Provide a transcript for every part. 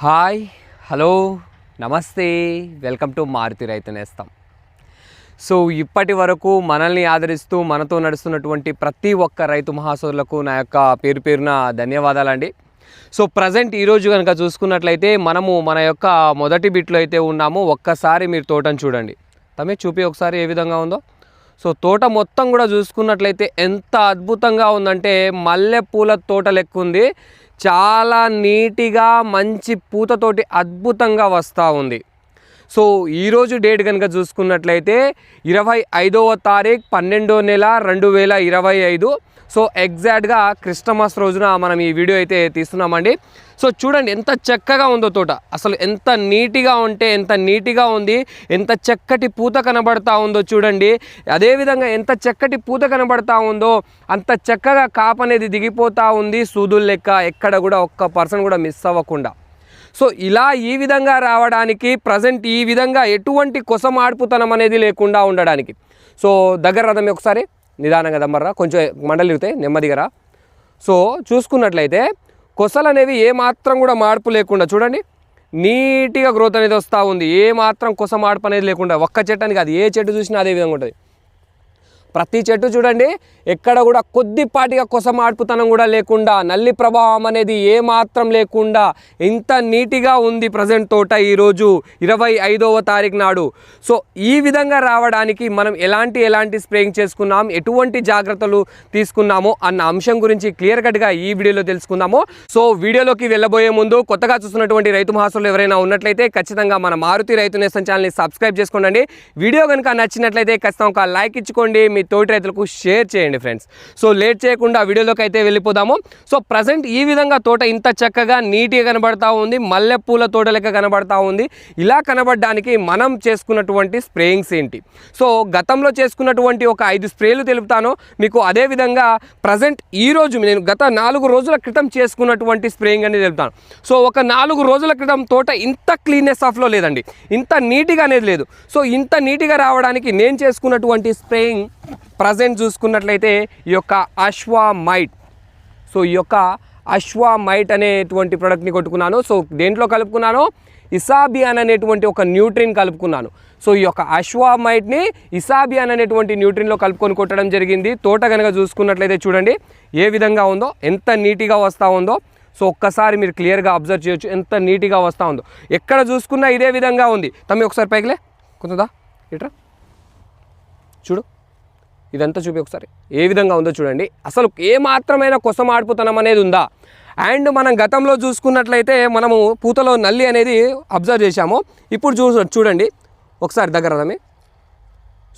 Hi hello నమస్తే welcome to Maruti Raitu Nestham. So ఇప్పటి వరకు మనల్ని ఆదరిస్తూ మనతో నడుస్తున్నటువంటి ప్రతి ఒక్క రైతు మహాసోదరులకు నా యొక్క పేరు పేరున ధన్యవాదాలండి. సో ప్రజెంట్ ఈరోజు కనుక చూసుకున్నట్లయితే మనము మన యొక్క మొదటి బిట్లో అయితే ఉన్నామో. ఒక్కసారి మీరు తోటను చూడండి. తమే చూపి ఒకసారి ఏ విధంగా ఉందో. సో తోట మొత్తం కూడా చూసుకున్నట్లయితే ఎంత అద్భుతంగా ఉందంటే మల్లెపూల తోట లెక్క ఉంది. చాలా నీటిగా మంచి పూతతోటి అద్భుతంగా వస్తూ ఉంది. సో ఈరోజు డేట్ కనుక చూసుకున్నట్లయితే ఇరవై ఐదవ తారీఖు పన్నెండో నెల రెండు వేల ఇరవై ఐదు. సో ఎగ్జాక్ట్గా క్రిస్టమస్ రోజున మనం ఈ వీడియో అయితే తీస్తున్నామండి. సో చూడండి ఎంత చక్కగా ఉందో తోట. అసలు ఎంత నీట్గా ఉంటే ఎంత నీట్గా ఉంది ఎంత చక్కటి పూత కనబడతా ఉందో చూడండి. అదేవిధంగా ఎంత చక్కటి పూత కనబడతా ఉందో అంత చక్కగా కాపు అనేది దిగిపోతూ ఉంది. సూదులు లెక్క ఎక్కడ కూడా ఒక్క పర్సన్ కూడా మిస్ అవ్వకుండా. సో ఇలా ఈ విధంగా రావడానికి ప్రజెంట్ ఈ విధంగా ఎటువంటి కొసమాడుపుతనం అనేది లేకుండా ఉండడానికి. సో దగ్గర రథమే ఒకసారి నిదానంగా దమ్మర్రా. కొంచెం మండలిగితే ఇరుతాయి నెమ్మదిగా రా. సో చూసుకున్నట్లయితే కొసలు అనేది ఏమాత్రం కూడా మార్పు లేకుండా చూడండి నీట్గా గ్రోత్ అనేది వస్తూ ఉంది. ఏ మాత్రం కొస మార్పు అనేది లేకుండా ఒక్క చెట్టు అని కాదు ఏ చెట్టు చూసినా అదే విధంగా ఉంటుంది. ప్రతి చెట్టు చూడండి ఎక్కడ కూడా కొద్దిపాటిగా కొసమాడ్పుతనం కూడా లేకుండా నల్లి ప్రభావం అనేది ఏమాత్రం లేకుండా ఇంత నీటిగా ఉంది ప్రజెంట్ తోట ఈరోజు ఇరవై ఐదవ తారీఖు నాడు. సో ఈ విధంగా రావడానికి మనం ఎలాంటి ఎలాంటి స్ప్రేయింగ్ చేసుకున్నాం ఎటువంటి జాగ్రత్తలు తీసుకున్నామో అన్న అంశం గురించి క్లియర్ కట్గా ఈ వీడియోలో తెలుసుకుందాము. సో వీడియోలోకి వెళ్ళబోయే ముందు కొత్తగా చూస్తున్నటువంటి రైతు మహాసులు ఎవరైనా ఉన్నట్లయితే ఖచ్చితంగా మన మారుతి రైతు నేస్తం ఛానల్ని సబ్స్క్రైబ్ చేసుకోండి. వీడియో కనుక నచ్చినట్లయితే ఖచ్చితంగా ఒక లైక్ ఇచ్చుకోండి. మీ తోటి రైతులకు షేర్ చేయండి ఫ్రెండ్స్. సో లేట్ చేయకుండా వీడియోలోకి అయితే వెళ్ళిపోదాము. సో ప్రజెంట్ ఈ విధంగా తోట ఇంత చక్కగా నీట్గా కనబడతా ఉంది. మల్లెపూల తోట లెక్క కనబడతా ఉంది. ఇలా కనబడడానికి మనం చేసుకున్నటువంటి స్ప్రేయింగ్స్ ఏంటి? సో గతంలో చేసుకున్నటువంటి ఒక ఐదు స్ప్రేలు తెలుపుతాను. మీకు అదే విధంగా ప్రజెంట్ ఈ రోజు నేను గత నాలుగు రోజుల క్రితం చేసుకున్నటువంటి స్ప్రేయింగ్ అనేది తెలుపుతాను. సో ఒక నాలుగు రోజుల క్రితం తోట ఇంత క్లీన్నెస్ ఆఫ్లో లేదండి. ఇంత నీట్గా అనేది లేదు. సో ఇంత నీట్గా రావడానికి నేను చేసుకున్నటువంటి స్ప్రేయింగ్ ప్రజెంట్ చూసుకున్నట్లయితే ఈ యొక్క అశ్వామైట్ సో ఈ యొక్క అశ్వామైట్ అనేటువంటి ప్రోడక్ట్ని కొట్టుకున్నాను. సో దేంట్లో కలుపుకున్నాను? ఇసాబియాన్ అనేటువంటి ఒక న్యూట్రిన్ కలుపుకున్నాను. సో ఈ యొక్క అశ్వామైట్ని ఇసాబియాన్ అనేటువంటి న్యూట్రిన్లో కలుపుకొని కొట్టడం జరిగింది. తోట కనుక చూసుకున్నట్లయితే చూడండి ఏ విధంగా ఉందో ఎంత నీట్గా వస్తూ ఉందో సో ఒక్కసారి మీరు క్లియర్గా అబ్జర్వ్ చేయొచ్చు ఎంత నీట్గా వస్తూ ఉందో. ఎక్కడ చూసుకున్నా ఇదే విధంగా ఉంది. తమ్మి ఒకసారి పైకిలే కొంతదా? ఇట్రా. చూడు. ఇదంతా చూపి ఒకసారి. ఏ విధంగా ఉందో చూడండి. అసలు ఏ మాత్రమైన కొసమాడుపుతనం అనేది ఉందా? అండ్ మనం గతంలో చూసుకున్నట్లయితే మనము పూతలో నల్లి అనేది అబ్జర్వ్ చేశాము. ఇప్పుడు చూ చూడండి. ఒకసారి దగ్గర రమే.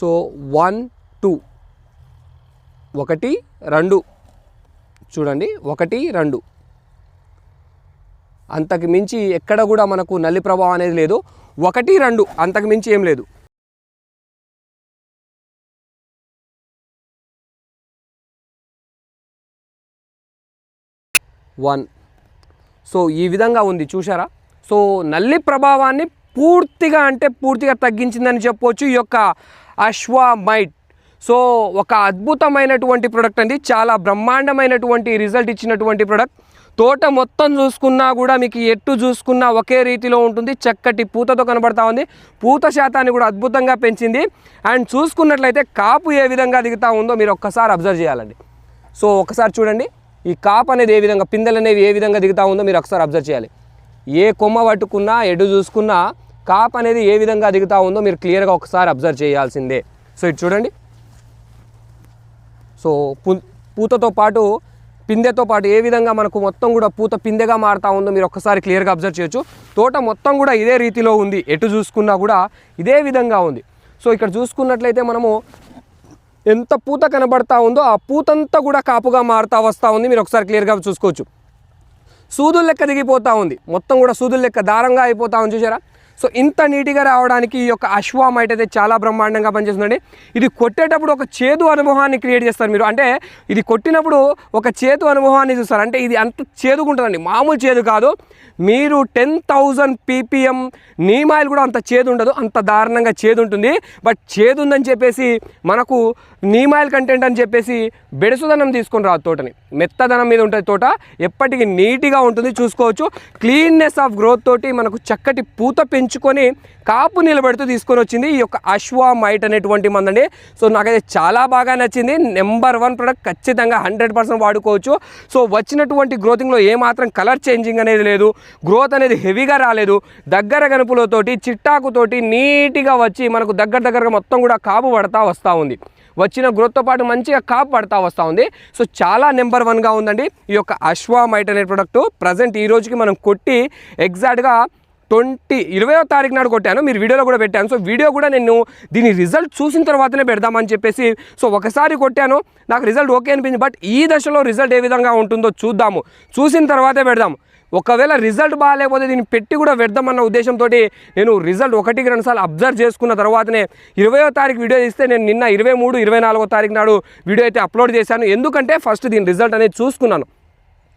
So one two. ఒకటి రెండు. చూడండి. ఒకటి రెండు. అంతకు మించి ఎక్కడ కూడా మనకు నల్లి ప్రభావం అనేది లేదు. ఒకటి రెండు. అంతకు మించి ఏం లేదు. వన్. సో ఈ విధంగా ఉంది చూసారా సో నల్లి ప్రభావాన్ని పూర్తిగా అంటే పూర్తిగా తగ్గించిందని చెప్పవచ్చు ఈ యొక్క అశ్వామైట్. సో ఒక అద్భుతమైనటువంటి ప్రొడక్ట్ అండి. చాలా బ్రహ్మాండమైనటువంటి రిజల్ట్ ఇచ్చినటువంటి ప్రొడక్ట్. తోట మొత్తం చూసుకున్నా కూడా మీకు ఎట్టు చూసుకున్నా ఒకే రీతిలో ఉంటుంది. చక్కటి పూతతో కనబడతా ఉంది. పూత శాతాన్ని కూడా అద్భుతంగా పెంచింది. అండ్ చూసుకున్నట్లయితే కాపు ఏ విధంగా దిగుతా ఉందో మీరు ఒక్కసారి అబ్జర్వ్ చేయాలండి. సో ఒకసారి చూడండి. ఈ కాప్ అనేది ఏ విధంగా పిందెలు అనేవి ఏ విధంగా దిగుతా ఉందో మీరు ఒకసారి అబ్జర్వ్ చేయాలి. ఏ కొమ్మ పట్టుకున్నా ఎటు చూసుకున్నా కాప్ అనేది ఏ విధంగా దిగుతా ఉందో మీరు క్లియర్గా ఒకసారి అబ్జర్వ్ చేయాల్సిందే. సో ఇటు చూడండి. సో పూతతో పాటు పిందెతో పాటు ఏ విధంగా మనకు మొత్తం కూడా పూత పిందెగా మారుతా ఉందో మీరు ఒక్కసారి క్లియర్గా అబ్జర్వ్ చేయొచ్చు. తోట మొత్తం కూడా ఇదే రీతిలో ఉంది. ఎటు చూసుకున్నా కూడా ఇదే విధంగా ఉంది. సో ఇక్కడ చూసుకున్నట్లయితే మనము ఎంత పూత కనబడతా ఉందో ఆ పూతంతా కూడా కాపుగా మారుతా వస్తూ ఉంది. మీరు ఒకసారి క్లియర్గా చూసుకోవచ్చు. సూదుల లెక్క దిగిపోతూ ఉంది. మొత్తం కూడా సూదుల లెక్క దారంగా అయిపోతా ఉంది చూసారా? సో ఇంత నీట్గా రావడానికి ఈ యొక్క అశ్వామ్ అయితే చాలా బ్రహ్మాండంగా పనిచేస్తుందండి. ఇది కొట్టేటప్పుడు ఒక చేదు అనుభవాన్ని క్రియేట్ చేస్తారు మీరు. అంటే ఇది కొట్టినప్పుడు ఒక చేదు అనుభవాన్ని చూస్తారు. అంటే ఇది అంత చేదుగా ఉంటుందండి. మామూలు చేదు కాదు. మీరు టెన్ థౌజండ్ పీపీఎం నీమాయిల్ కూడా అంత చేదు ఉండదు. అంత దారుణంగా చేదు ఉంటుంది. బట్ చేదు ఉందని చెప్పేసి మనకు నీమాయిల్ కంటెంట్ అని చెప్పేసి బెడుసుదనం తీసుకొని రాదు తోటని. మెత్తదనం మీద ఉంటుంది తోట. ఎప్పటికీ నీట్గా ఉంటుంది. చూసుకోవచ్చు. క్లీన్నెస్ ఆఫ్ గ్రోత్ తోటి మనకు చక్కటి పూత పెంచుకొని కాపు నిలబెడుతూ తీసుకొని వచ్చింది ఈ యొక్క అశ్వా మైట్ అనేటువంటి మందండి. సో నాకైతే చాలా బాగా నచ్చింది. నెంబర్ వన్ ప్రొడక్ట్ ఖచ్చితంగా హండ్రెడ్ పర్సెంట్ వాడుకోవచ్చు. సో వచ్చినటువంటి గ్రోతింగ్లో ఏమాత్రం కలర్ చేంజింగ్ అనేది లేదు. గ్రోత్ అనేది హెవీగా రాలేదు. దగ్గర గనుపులతోటి చిట్టాకుతోటి నీట్గా వచ్చి మనకు దగ్గర దగ్గరగా మొత్తం కూడా కాపు పడతా వస్తూ ఉంది. వచ్చిన గ్రోత్తో పాటు మంచిగా కాపు పడతా వస్తూ ఉంది. సో చాలా నెంబర్ వన్గా ఉందండి ఈ యొక్క అశ్వా మైట్ అనే ప్రొడక్ట్ ప్రజెంట్ ఈ రోజుకి మనం కొట్టి ఎగ్జాక్ట్గా ట్వంటీ ఇరవయో తారీఖు నాడు కొట్టాను. మీరు వీడియోలో కూడా పెట్టాను. సో వీడియో కూడా నేను దీని రిజల్ట్ చూసిన తర్వాతనే పెడదామని చెప్పేసి సో ఒకసారి కొట్టాను. నాకు రిజల్ట్ ఓకే అనిపించింది. బట్ ఈ దశలో రిజల్ట్ ఏ విధంగా ఉంటుందో చూద్దాము. చూసిన తర్వాతే పెడదాము. ఒకవేళ రిజల్ట్ బాగాలేకపోతే దీన్ని పెట్టి కూడా పెడదామన్న ఉద్దేశంతో నేను రిజల్ట్ ఒకటికి రెండు సార్లు అబ్జర్వ్ చేసుకున్న తర్వాతనే ఇరవయో తారీఖు వీడియో ఇస్తే నేను నిన్న ఇరవై మూడు ఇరవై నాలుగో తారీఖు నాడు వీడియో అయితే అప్లోడ్ చేశాను. ఎందుకంటే ఫస్ట్ దీని రిజల్ట్ అనేది చూసుకున్నాను.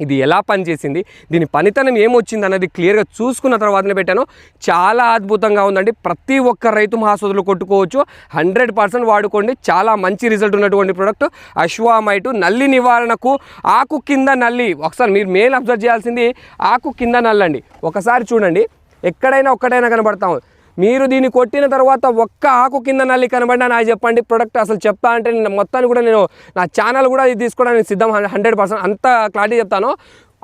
ఇది ఎలా పనిచేసింది? దీని పనితనం ఏమొచ్చింది అన్నది క్లియర్గా చూసుకున్న తర్వాతనే పెట్టాను. చాలా అద్భుతంగా ఉందండి. ప్రతి ఒక్క రైతు మహాసోదులు కొట్టుకోవచ్చు. హండ్రెడ్ పర్సెంట్ వాడుకోండి. చాలా మంచి రిజల్ట్ ఉన్నటువంటి ప్రోడక్ట్ అశ్వామైటు నల్లి నివారణకు ఆకు కింద నల్లి. ఒకసారి మీరు మెయిన్ అబ్జర్వ్ చేయాల్సింది ఆకు కింద నల్లండి. ఒకసారి చూడండి. ఎక్కడైనా ఒక్కడైనా కనబడతాం మీరు దీన్ని కొట్టిన తర్వాత ఒక్క ఆకు కింద నల్లి కనబడినా నాకు చెప్పండి ప్రొడక్ట్ అసలు చెప్తా అంటే నేను మొత్తాన్ని కూడా నేను నా ఛానల్ కూడా ఇది తీసుకోవడానికి సిద్ధం హండ్రెడ్ పర్సెంట్ అంత క్లారిటీ చెప్తాను.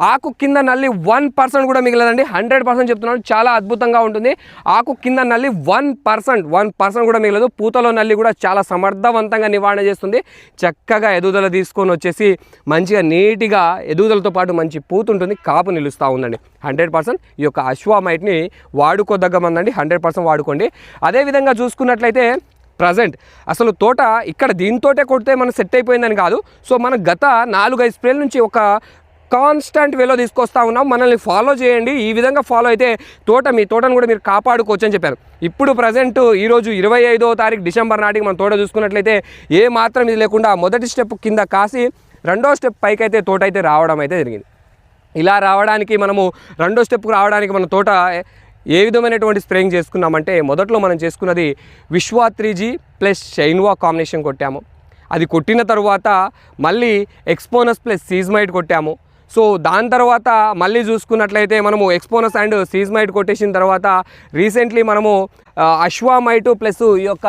ఆకు కింద నల్లి వన్ పర్సెంట్ కూడా మిగలదండి. హండ్రెడ్ పర్సెంట్ చెప్తున్నాను. చాలా అద్భుతంగా ఉంటుంది. ఆకు కింద నల్లి వన్ పర్సెంట్ వన్ పర్సెంట్ కూడా మిగలదు. పూతలో నల్లి కూడా చాలా సమర్థవంతంగా నివారణ చేస్తుంది. చక్కగా ఎదుగుదల తీసుకొని వచ్చేసి మంచిగా నీట్గా ఎదుగుదలతో పాటు మంచి పూత ఉంటుంది. కాపు నిలుస్తూ ఉందండి. హండ్రెడ్ పర్సెంట్ ఈ యొక్క అశ్వామైట్ని వాడుకోదగ్గమందండి. హండ్రెడ్ పర్సెంట్ వాడుకోండి. అదేవిధంగా చూసుకున్నట్లయితే ప్రజెంట్ అసలు తోట ఇక్కడ దీంతోటే కొడితే మనం సెట్ అయిపోయిందని కాదు. సో మన గత నాలుగైదు స్ప్రేల నుంచి ఒక కాన్స్టెంట్ వేలో తీసుకొస్తా ఉన్నాం. మనల్ని ఫాలో చేయండి. ఈ విధంగా ఫాలో అయితే తోట మీ తోటను కూడా మీరు కాపాడుకోవచ్చు అని చెప్పారు. ఇప్పుడు ప్రజెంట్ ఈరోజు ఇరవై ఐదో తారీఖు డిసెంబర్ నాటికి మన తోట చూసుకున్నట్లయితే ఏ మాత్రం ఇది లేకుండా మొదటి స్టెప్ కింద కాసి రెండో స్టెప్ పైకి అయితే తోట అయితే రావడం అయితే జరిగింది. ఇలా రావడానికి మనము రెండో స్టెప్కి రావడానికి మన తోట ఏ విధమైనటువంటి స్ప్రేయింగ్ చేసుకున్నామంటే మొదట్లో మనం చేసుకున్నది విశ్వా త్రీజీ ప్లస్ షైన్వా కాంబినేషన్ కొట్టాము. అది కొట్టిన తర్వాత మళ్ళీ ఎక్స్పోనస్ ప్లస్ సీజ్మైట్ కొట్టాము. సో దాని తర్వాత మళ్ళీ చూసుకున్నట్లయితే మనము ఎక్స్పోనస్ అండ్ సీజ్మైట్ కొట్టేసిన తర్వాత రీసెంట్లీ మనము అశ్వామైటు ప్లస్ ఈ యొక్క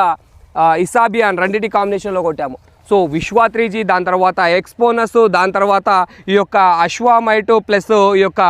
ఇసాబియాన్ రెండింటి కాంబినేషన్లో కొట్టాము. సో విశ్వా త్రీజీ దాని తర్వాత ఎక్స్పోనస్ దాని తర్వాత ఈ యొక్క అశ్వామైటు ప్లస్ ఈ యొక్క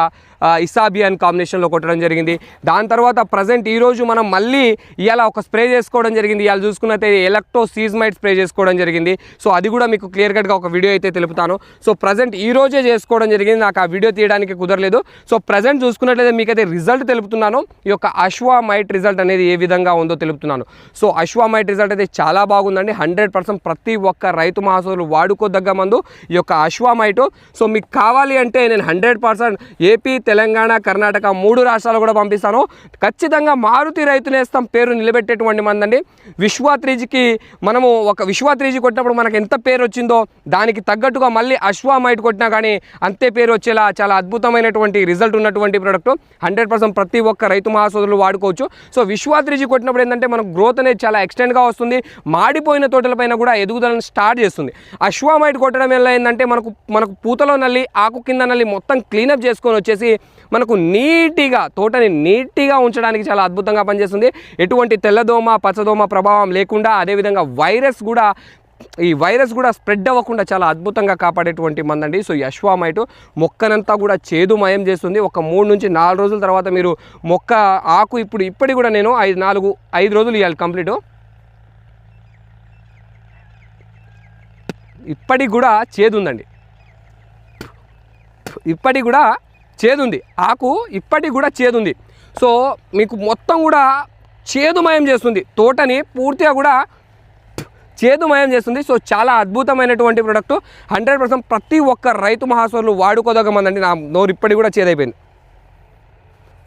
ఇసాబియాన్ కాంబినేషన్లో కొట్టడం జరిగింది. దాని తర్వాత ప్రజెంట్ ఈరోజు మనం మళ్ళీ ఇలా ఒక స్ప్రే చేసుకోవడం జరిగింది. ఇవాళ చూసుకున్నట్లయితే ఎలక్ట్రో సీజ్మైట్ స్ప్రే చేసుకోవడం జరిగింది. సో అది కూడా మీకు క్లియర్ కట్గా ఒక వీడియో అయితే తెలుపుతాను. సో ప్రజెంట్ ఈ రోజే చేసుకోవడం జరిగింది. నాకు ఆ వీడియో తీయడానికి కుదరలేదు. సో ప్రజెంట్ చూసుకున్నట్లయితే మీకైతే రిజల్ట్ తెలుపుతున్నాను. ఈ యొక్క అశ్వామైట్ రిజల్ట్ అనేది ఏ విధంగా ఉందో తెలుపుతున్నాను. సో అశ్వామైట్ రిజల్ట్ అయితే చాలా బాగుందండి. హండ్రెడ్ పర్సెంట్ ప్రతి ఒక్క రైతు మహాసోలు వాడుకోదగ్గ మందు ఈ యొక్క అశ్వామైటు సో మీకు కావాలి అంటే నేను hundred percent AP Telangana Karnataka మూడు రాష్ట్రాలు కూడా పంపిస్తాను. ఖచ్చితంగా మారుతి రైతు నేస్తం పేరు నిలబెట్టేటువంటి మందండి. విశ్వా త్రీజీకి మనము ఒక విశ్వా త్రీజీ కొట్టినప్పుడు మనకు ఎంత పేరు వచ్చిందో దానికి తగ్గట్టుగా మళ్ళీ అశ్వామైట్ కొట్టినా కానీ అంతే పేరు వచ్చేలా చాలా అద్భుతమైనటువంటి రిజల్ట్ ఉన్నటువంటి ప్రోడక్ట్. హండ్రెడ్ పర్సెంట్ ప్రతి ఒక్క రైతు మహాసోదరులు వాడుకోవచ్చు. సో విశ్వా త్రీజీ కొట్టినప్పుడు ఏంటంటే మనకు గ్రోత్ అనేది చాలా ఎక్స్టెండ్గా వస్తుంది. మాడిపోయిన తోటలపైన కూడా ఎదుగుదలను స్టార్ట్ చేస్తుంది. అశ్వామైట్ కొట్టడం వల్ల ఏంటంటే మనకు మనకు పూతలో నల్లి ఆకు కింద నల్లి మొత్తం క్లీనప్ చేసుకొని వచ్చేసి మనకు నీట్గా తోటని నీట్గా ఉంచడానికి చాలా అద్భుతంగా పనిచేస్తుంది. ఎటువంటి తెల్లదోమ పచ్చదోమ ప్రభావం లేకుండా అదేవిధంగా వైరస్ కూడా ఈ వైరస్ కూడా స్ప్రెడ్ అవ్వకుండా చాలా అద్భుతంగా కాపాడేటువంటి మందండి. సో యశ్వామైటు మొక్కనంతా కూడా చేదుమయం చేస్తుంది. ఒక మూడు నుంచి నాలుగు రోజుల తర్వాత మీరు మొక్క ఆకు ఇప్పుడు ఇప్పటి కూడా నేను ఐదు నాలుగు ఐదు రోజులు ఇవ్వాలి కంప్లీట్. ఇప్పటికి కూడా చేదు ఉందండి. ఇప్పటికి కూడా చేదుంది. ఆకు ఇప్పటికి కూడా చేదుంది. సో మీకు మొత్తం కూడా చేదుమయం చేస్తుంది. తోటని పూర్తిగా కూడా చేదుమయం చేస్తుంది. సో చాలా అద్భుతమైనటువంటి ప్రోడక్ట్ హండ్రెడ్ పర్సెంట్ ప్రతి ఒక్క రైతు మహాసోర్లు వాడుకోదగమందండి నా నోరు ఇప్పటికి కూడా చేదైపోయింది.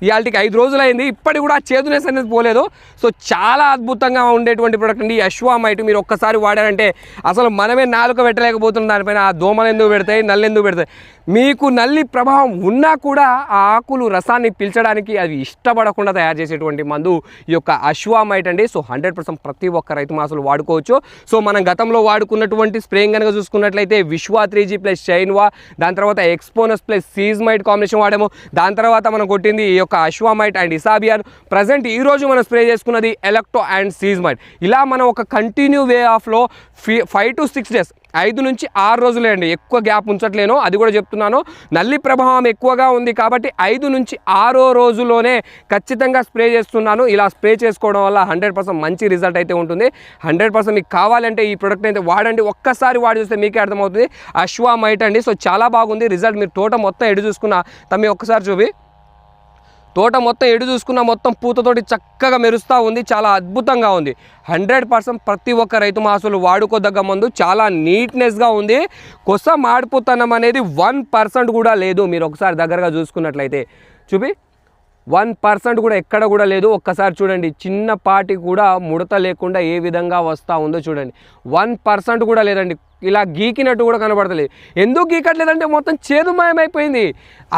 ఇవాళకి ఐదు రోజులు అయింది ఇప్పటికి కూడా ఆ అనేది పోలేదు. సో చాలా అద్భుతంగా ఉండేటువంటి ప్రోడక్ట్ అండి. ఈ అశ్వామైట్ మీరు ఒక్కసారి వాడారంటే అసలు మనమే నాలుక పెట్టలేకపోతున్నాం. దానిపైన ఆ దోమలు ఎందుకు పెడతాయి? నల్లు ఎందుకు పెడతాయి? మీకు నల్లి ప్రభావం ఉన్నా కూడా ఆ ఆకులు రసాన్ని పీల్చడానికి అది ఇష్టపడకుండా తయారు చేసేటువంటి మందు ఈ యొక్క అశ్వామైట్ అండి. సో హండ్రెడ్ పర్సెంట్ ప్రతి ఒక్క రైతు మాసులు వాడుకోవచ్చు. సో మనం గతంలో వాడుకున్నటువంటి స్ప్రేయింగ్ కనుక చూసుకున్నట్లయితే విశ్వా త్రీ జీ ప్లస్ షైన్వా దాని తర్వాత ఎక్స్పోనస్ ప్లస్ సీజ్మైట్ కాంబినేషన్ వాడాము. దాని తర్వాత మనం కొట్టింది ఈ యొక్క అశ్వామైట్ అండ్ ఇసాబియాన్. ప్రజెంట్ ఈ రోజు మనం స్ప్రే చేసుకున్నది ఎలక్ట్రో అండ్ సీజ్మైట్. ఇలా మనం ఒక కంటిన్యూ వే ఆఫ్లో ఫైవ్ టు సిక్స్ డేస్ ఐదు నుంచి ఆరు రోజులే అండి. ఎక్కువ గ్యాప్ ఉంచట్లేను. అది కూడా చెప్తున్నాను. నల్లి ప్రభావం ఎక్కువగా ఉంది కాబట్టి ఐదు నుంచి ఆరో రోజులోనే ఖచ్చితంగా స్ప్రే చేస్తున్నాను. ఇలా స్ప్రే చేసుకోవడం వల్ల హండ్రెడ్ పర్సెంట్ మంచి రిజల్ట్ అయితే ఉంటుంది. హండ్రెడ్ పర్సెంట్ మీకు కావాలంటే ఈ ప్రోడక్ట్ అయితే వాడండి. ఒక్కసారి వాడి చూస్తే మీకే అర్థమవుతుంది. అశ్వా మైట్ అండి. సో చాలా బాగుంది. రిజల్ట్ మీరు తోట మొత్తం ఎడు చూసుకున్న తమ్మి ఒక్కసారి చూపి. తోట మొత్తం ఎడు చూసుకున్న మొత్తం పూతతోటి చక్కగా మెరుస్తూ ఉంది చాలా అద్భుతంగా ఉంది. హండ్రెడ్ పర్సెంట్ ప్రతి ఒక్క రైతు మాసులు వాడుకోదగ్గ మందు చాలా నీట్నెస్గా ఉంది. కొస మాడిపోతనం అనేది వన్ పర్సెంట్ కూడా లేదు మీరు ఒకసారి దగ్గరగా చూసుకున్నట్లయితే. చూపి వన్ పర్సెంట్ కూడా ఎక్కడ కూడా లేదు. ఒక్కసారి చూడండి చిన్నపాటి కూడా ముడత లేకుండా ఏ విధంగా వస్తూ ఉందో చూడండి. వన్ పర్సెంట్ కూడా లేదండి ఇలా గీకినట్టు కూడా కనబడతలేదు. ఎందుకు గీకట్లేదంటే మొత్తం చేదుమయమైపోయింది.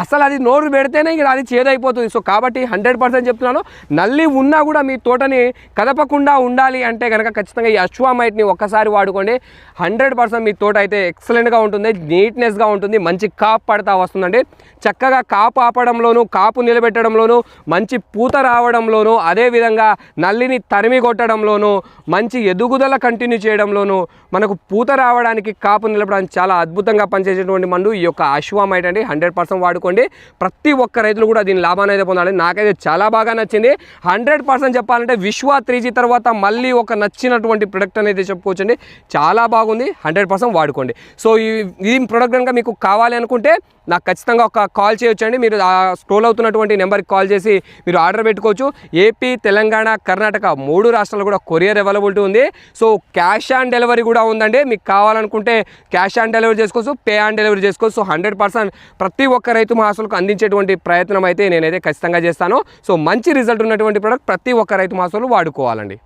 అసలు అది నోరు పెడితేనే ఇక అది చేదైపోతుంది. సో కాబట్టి హండ్రెడ్ పర్సెంట్ చెప్తున్నాను. నల్లి ఉన్నా కూడా మీ తోటని కదపకుండా ఉండాలి అంటే కనుక ఖచ్చితంగా ఈ అశ్వామైట్ని ఒక్కసారి వాడుకోండి. హండ్రెడ్ పర్సెంట్ మీ తోట అయితే ఎక్సలెంట్గా ఉంటుంది. నీట్నెస్గా ఉంటుంది. మంచి కాపు పడతా వస్తుందండి. చక్కగా కాపు ఆపడంలోనూ కాపు నిలబెట్టడంలోనూ మంచి పూత రావడంలోనూ అదేవిధంగా నల్లిని తరిమి కొట్టడంలోనూ మంచి ఎదుగుదల కంటిన్యూ చేయడంలోనూ మనకు పూత రావడానికి కాపు నిలబడడానికి చాలా అద్భుతంగా పనిచేసేటువంటి మందు ఈ యొక్క అశ్వామైట్ అండి. హండ్రెడ్ పర్సెంట్ వాడుకోండి. ప్రతి ఒక్క రైతులు కూడా దీని లాభాన్ని అయితే పొందాలి. నాకైతే చాలా బాగా నచ్చింది. హండ్రెడ్ పర్సెంట్ చెప్పాలంటే విశ్వ త్రీ జీ తర్వాత మళ్ళీ ఒక నచ్చినటువంటి ప్రొడక్ట్ అనేది చెప్పుకోవచ్చండి. చాలా బాగుంది. హండ్రెడ్ పర్సెంట్ వాడుకోండి. సో ఈ ఈ ప్రొడక్ట్ కనుక మీకు కావాలి అనుకుంటే నాకు ఖచ్చితంగా ఒక కాల్ చేయొచ్చండి. మీరు ఆ స్క్రోల్ అవుతున్నటువంటి నెంబర్కి కాల్ చేసి మీరు ఆర్డర్ పెట్టుకోవచ్చు. ఏపీ తెలంగాణ కర్ణాటక మూడు రాష్ట్రాలు కూడా కొరియర్ అవైలబిలిటీ ఉంది. సో క్యాష్ ఆన్ డెలివరీ కూడా ఉందండి. మీకు కావాలనుకుంటే క్యాష్ ఆన్ డెలివరీ చేసుకోవచ్చు పే ఆన్ డెలివరీ చేసుకోవచ్చు. సో హండ్రెడ్ పర్సెంట్ ప్రతి ఒక్క రైతు మహాసులకు అందించేటువంటి ప్రయత్నం అయితే నేనైతే ఖచ్చితంగా చేస్తాను. సో మంచి రిజల్ట్ ఉన్నటువంటి ప్రోడక్ట్ ప్రతి ఒక్క రైతు మహాసులు వాడుకోవాలండి.